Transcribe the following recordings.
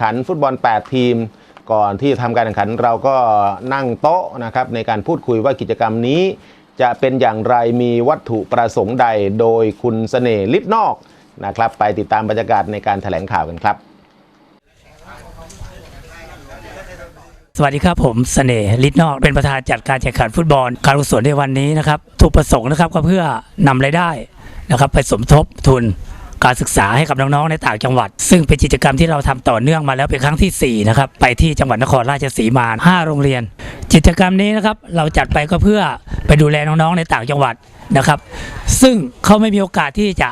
ขันฟุตบอล 8 ทีม ก่อนที่จะทำการแข่งขันเราก็นั่งโต๊ะนะครับในการพูดคุยว่ากิจกรรมนี้ จะเป็นอย่างไรมีวัตถุประสงค์ใดโดยคุณเสน่ห์ลิบนอกนะครับ ไปติดตามบรรยากาศในการแถลงข่าวกันครับสวัสดีครับผมเสน่ห์ลิศนอกเป็นประธานจัดการแข่งขันฟุตบอล การกุศลในวันนี้นะครับถูกประสงค์นะครับก็เพื่อนำรายได้นะครับไปสมทบทุน การศึกษาให้กับน้องๆในต่างจังหวัด ซึ่งเป็นกิจกรรมที่เราทำต่อเนื่องมาแล้วเป็นครั้งที่ 4 นะครับ ไปที่จังหวัดนครราชสีมา 5 โรงเรียน กิจกรรมนี้นะครับเราจัดไปก็เพื่อไปดูแลน้องๆในต่างจังหวัดนะครับ ซึ่งเขาไม่มีโอกาสที่จะ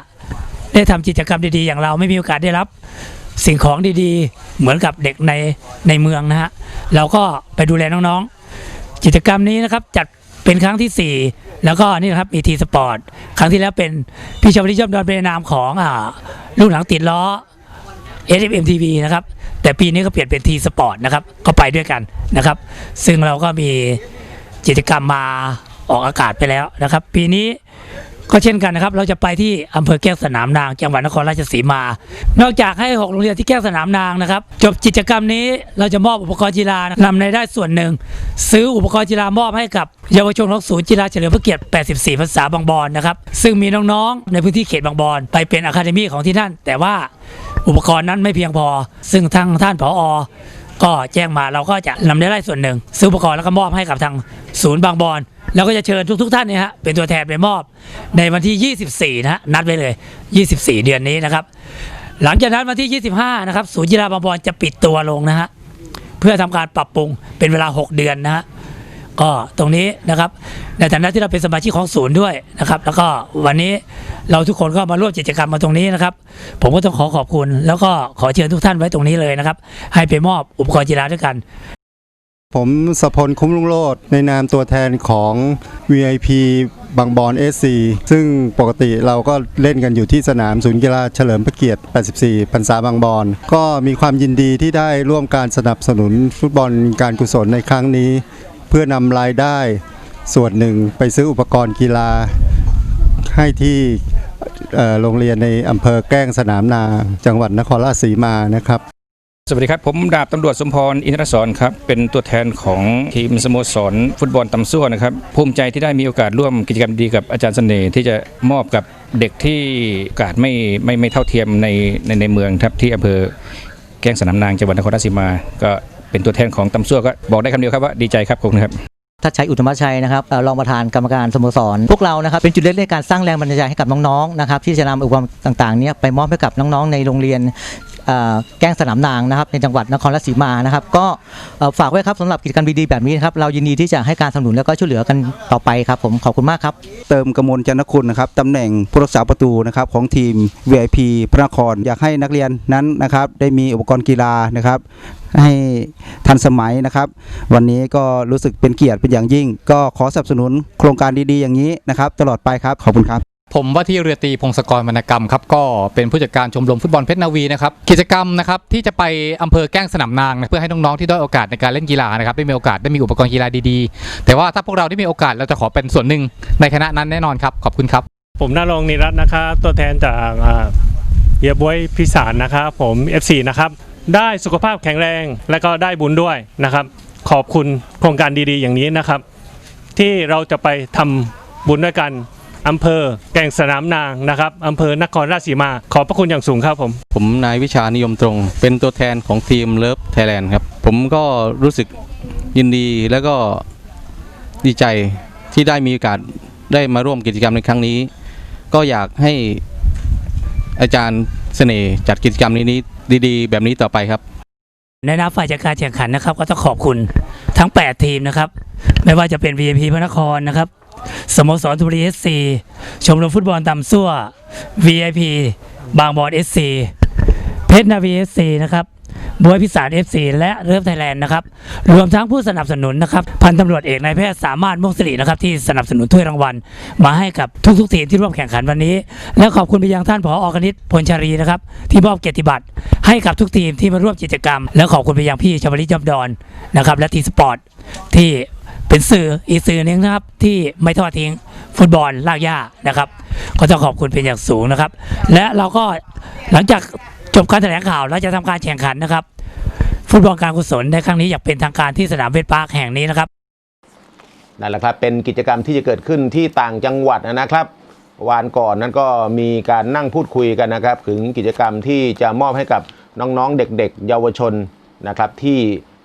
ได้ทำกิจกรรมดีๆ อย่างเราไม่มีโอกาสได้รับสิ่งของดีๆ เหมือนกับเด็กในในเมืองนะฮะเราก็ไปดูแลน้องๆ กิจกรรมนี้นะครับจัดเป็นครั้งที่ 4 แล้วก็นี่นะครับอีทีสปอร์ตครั้งที่แล้วเป็นพี่ชมที่ชมดอนเป็นนามของอ่าลูกหลังติดล้อ SFM TV นะครับ แต่ปีนี้ก็เปลี่ยนเป็นทีสปอร์ตนะครับ ก็ไปด้วยกันนะครับ ซึ่งเราก็มีกิจกรรมมาออกอากาศไปแล้วนะครับ ปีนี้ ก็เช่นกันนะครับ เราจะไปที่อำเภอแก้วสนามนาง จังหวัดนครราชสีมา นอกจากให้6โรงเรียนที่แก้วสนามนางนะครับ จบกิจกรรมนี้เราจะมอบอุปกรณ์กีฬานำในได้ส่วนหนึ่ง ซื้ออุปกรณ์กีฬามอบให้กับเยาวชนของศูนย์กีฬาเฉลิมพระเกียรติ 84ภาษาบางบอนนะครับ ซึ่งมีน้องๆ ในพื้นที่เขตบางบอนไปเป็นอะคาเดมี่ของที่นั่น แต่ว่าอุปกรณ์นั้นไม่เพียงพอ ซึ่งทางท่านผอ ก็แจ้งมาเราก็จะนำได้ไล่ส่วนหนึ่ง ซื้ออุปกรณ์แล้วก็มอบให้กับทางศูนย์บางบอนแล้วก็จะเชิญทุก ๆ ท่านเนี่ยฮะเป็นตัวแทนไปมอบในวันที่ 24 นะฮะนัดไว้เลย 24 เดือนนี้นะครับ หลังจากนั้นวันที่ 25 นะครับ ศูนย์กีฬาบางบอนจะปิดตัวลงนะฮะเพื่อทำการปรับปรุงเป็นเวลา 6 เดือนนะฮะ ก็ตรงนี้นะครับ ในฐานะที่เราเป็นสมาชิกของศูนย์ด้วยนะครับ แล้วก็วันนี้เราทุกคนก็มาร่วมกิจกรรมมาตรงนี้นะครับ ผมก็ต้องขอขอบคุณ แล้วก็ขอเชิญทุกท่านไว้ตรงนี้เลยนะครับ ให้ไปมอบอุปกรณ์กีฬาด้วยกันผมสพลคุ้มลุงโลดในนามตัวแทนของ VIP บางบอน SC ซึ่งปกติเราก็เล่นกันอยู่ที่สนามศูนย์กีฬาเฉลิมพระเกียรติ 84 พรรษาบางบอน ก็มีความยินดีที่ได้ร่วมการสนับสนุนฟุตบอลการกุศลในครั้งนี้ เพื่อนำรายได้ส่วนหนึ่งไปซื้ออุปกรณ์กีฬา ให้ที่โรงเรียนในอำเภอแกล้งสนามนา จังหวัดนครราชสีมานะครับ สวัสดีครับ ผมดาบตำรวจสมพรอินทรสอนครับ เป็นตัวแทนของทีมสโมสร ฟุตบอลตำซั่วนะครับ ภูมิใจที่ได้มีโอกาสร่วมกิจกรรมดีกับอาจารย์เสน่ห์ที่จะมอบกับเด็กที่โอกาสไม่ไม่ไม่เท่าเทียมในในในเมืองครับที่อำเภอแก้งสนามนางจังหวัดนครราชสีมา ก็ เป็นตัวแทนของตำซั่วก็บอกได้คำเดียวครับว่าดีใจครับขอบคุณครับถ้าใช้อุตมชัยนะครับรองประธานกรรมการสโมสร พวกเรานะครับเป็นจุดเล็กในการสร้างแรงบันดาลใจให้กับน้องๆนะครับที่จะนำอุปกรณ์ต่างๆนี้ไปมอบให้กับน้องๆในโรงเรียน แกล้งสนามนางนะครับในจังหวัดนครราชสีมานะครับก็ฝากไว้ครับสำหรับกิจกรรมดีๆแบบนี้นะครับเรายินดีที่จะให้การสนับสนุนแล้วก็ช่วยเหลือกันต่อไปครับผมขอบคุณมากครับ เติมกมลจันทคุณนะครับตำแหน่งผู้รักษาประตูนะครับของทีม VIP พระนครอยากให้นักเรียนนั้นนะครับได้มีอุปกรณ์กีฬานะครับให้ทันสมัยนะครับ วันนี้ก็รู้สึกเป็นเกียรติเป็นอย่างยิ่ง ก็ขอสนับสนุนโครงการดีๆอย่างนี้นะครับ ตลอดไปครับขอบคุณครับ ผมว่าที่เรือตีพงศกรวรรณกรรมครับก็เป็นผู้จัดการชมรมฟุตบอลเพชรนาวีนะครับกิจกรรมนะครับที่จะไปอำเภอแก้งสนามนางนะเพื่อให้น้องๆที่ด้อยโอกาสในการเล่นกีฬานะครับได้มีโอกาสได้มีอุปกรณ์กีฬาดีๆ แต่ว่าถ้าพวกเราได้มีโอกาสเราจะขอเป็นส่วนหนึ่งในคณะนั้นแน่นอนครับขอบคุณครับ ผมนรงนิรัตน์นะครับตัวแทนจากอ่าเยบวยพิสารนะครับผม FC นะครับได้สุขภาพแข็งแรงและก็ได้บุญด้วยนะครับ ขอบคุณโครงการดีๆ อย่างนี้นะครับ ที่เราจะไปทำบุญด้วยกัน อำเภอแก่งสนามนางนะครับอำเภอนครราชสีมา ขอบพระคุณอย่างสูงครับผม ผมนายวิชานิยมตรง เป็นตัวแทนของทีมเลิฟไทยแลนด์ครับ ผมก็รู้สึกยินดีแล้วก็ดีใจที่ได้มีโอกาสได้มาร่วมกิจกรรมในครั้งนี้ ก็อยากให้อาจารย์เสน่ห์จัดกิจกรรมนี้ๆดี ๆ แบบนี้ต่อไปครับ ในนามฝ่ายจัดการแข่งขันนะครับ ก็ต้องขอบคุณทั้ง 8 ทีมนะครับ ไม่ว่าจะเป็น VIP พระนครนะครับ สโมสรทุรีเอสซีชมรมฟุตบอลตำซั่ว VIP บางบอนเอสซีเพชรนาวีเอสซีนะครับบวยพิสารเอฟซีและเริ่มไทยแลนด์นะครับ รวมทั้งผู้สนับสนุนนะครับ พันตำรวจเอกนายแพทย์สามารถม่วงสิรินะครับ ที่สนับสนุนถ้วยรางวัล มาให้กับทุกๆทีมที่ร่วมแข่งขันวันนี้ และขอบคุณไปยังท่านผออกนิตพลชารีนะครับ ที่มอบเกียรติบัตรให้กับทุกทีมที่มาร่วมกิจกรรม และขอบคุณไปยังพี่ชวลิตยอมดอนนะครับและทีสปอร์ตที่ เป็นสื่ออีกสื่อหนึงนะครับที่ไม่ทอดทิ้งฟุตบอลลากย่านะครับ ก็ต้องขอบคุณเป็นอย่างสูงนะครับ และเราก็หลังจากจบการแถลงข่าวเราจะทำการแข่งขันนะครับ ฟุตบอลการกุศลในครั้งนี้อยากเป็นทางการที่สนามเวทพาร์คแห่งนี้นะครับนั่นแหละครับเป็นกิจกรรมที่จะเกิดขึ้นที่ต่างจังหวัดนะครับวานก่อนนั้นก็มีการนั่งพูดคุยกันนะครับ ถึงกิจกรรมที่จะมอบให้กับน้องๆเด็ก ๆ เยาวชนนะครับที่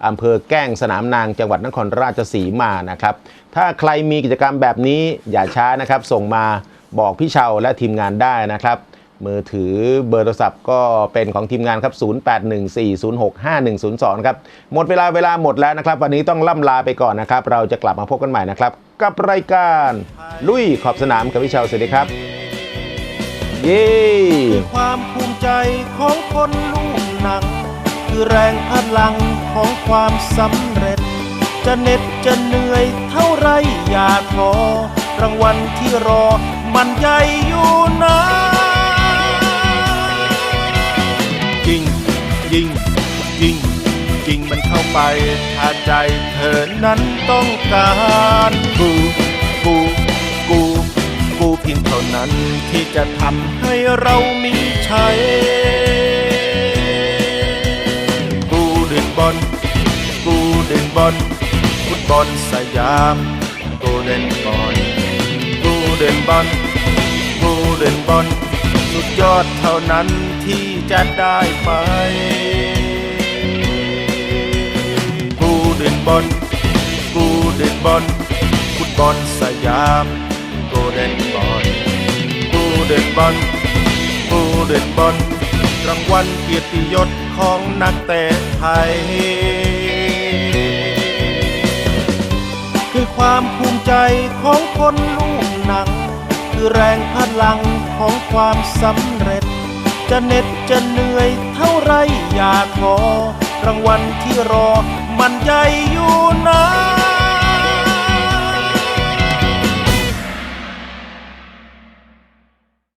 อำเภอแก้งสนามนางจังหวัดนครราชสีมานะครับ ถ้าใครมีกิจกรรมแบบนี้อย่าช้านะครับ ส่งมาบอกพี่เชาและทีมงานได้นะครับ มือถือเบอร์โทรศัพท์ก็เป็นของทีมงานครับ 0814065102 ครับ หมดเวลาเวลาหมดแล้วนะครับ วันนี้ต้องล่ำลาไปก่อนนะครับ เราจะกลับมาพบกันใหม่นะครับ กับรายการลุยขอบสนามกับพี่เชาสวัสดีครับ เย้ความภูมิใจของคนลูกหนัง คือแรงพลังของความสำเร็จ จะเหน็ดจะเหนื่อยเท่าไรอย่าท้อรางวัลที่รอมันใหญ่อยู่นะจริงยิงยิงจริงมันเข้าไปถ้าใจเธอนั้นต้องการกูกูกูกูเพียงเท่านั้นที่จะทำให้เรามีชัย ดินบอลฟุตบอลสยามกูเดินบอลกูเดินบอลกูเดินบอลสุดยอดเท่านั้นที่จะได้ไปกูเดินบอลกูเดินบอลฟุตบอลสยามกูเดินบอลกูเดินบอลกูเดินบอลรางวัลเกียรติยศของนักเตะไทย ความภูมิใจของคนลูกหนัง คือแรงพลังของความสำเร็จ จะเหน็ดจะเหนื่อยเท่าไรอย่าท้อรางวัลที่รอมันใหญ่อยู่นะ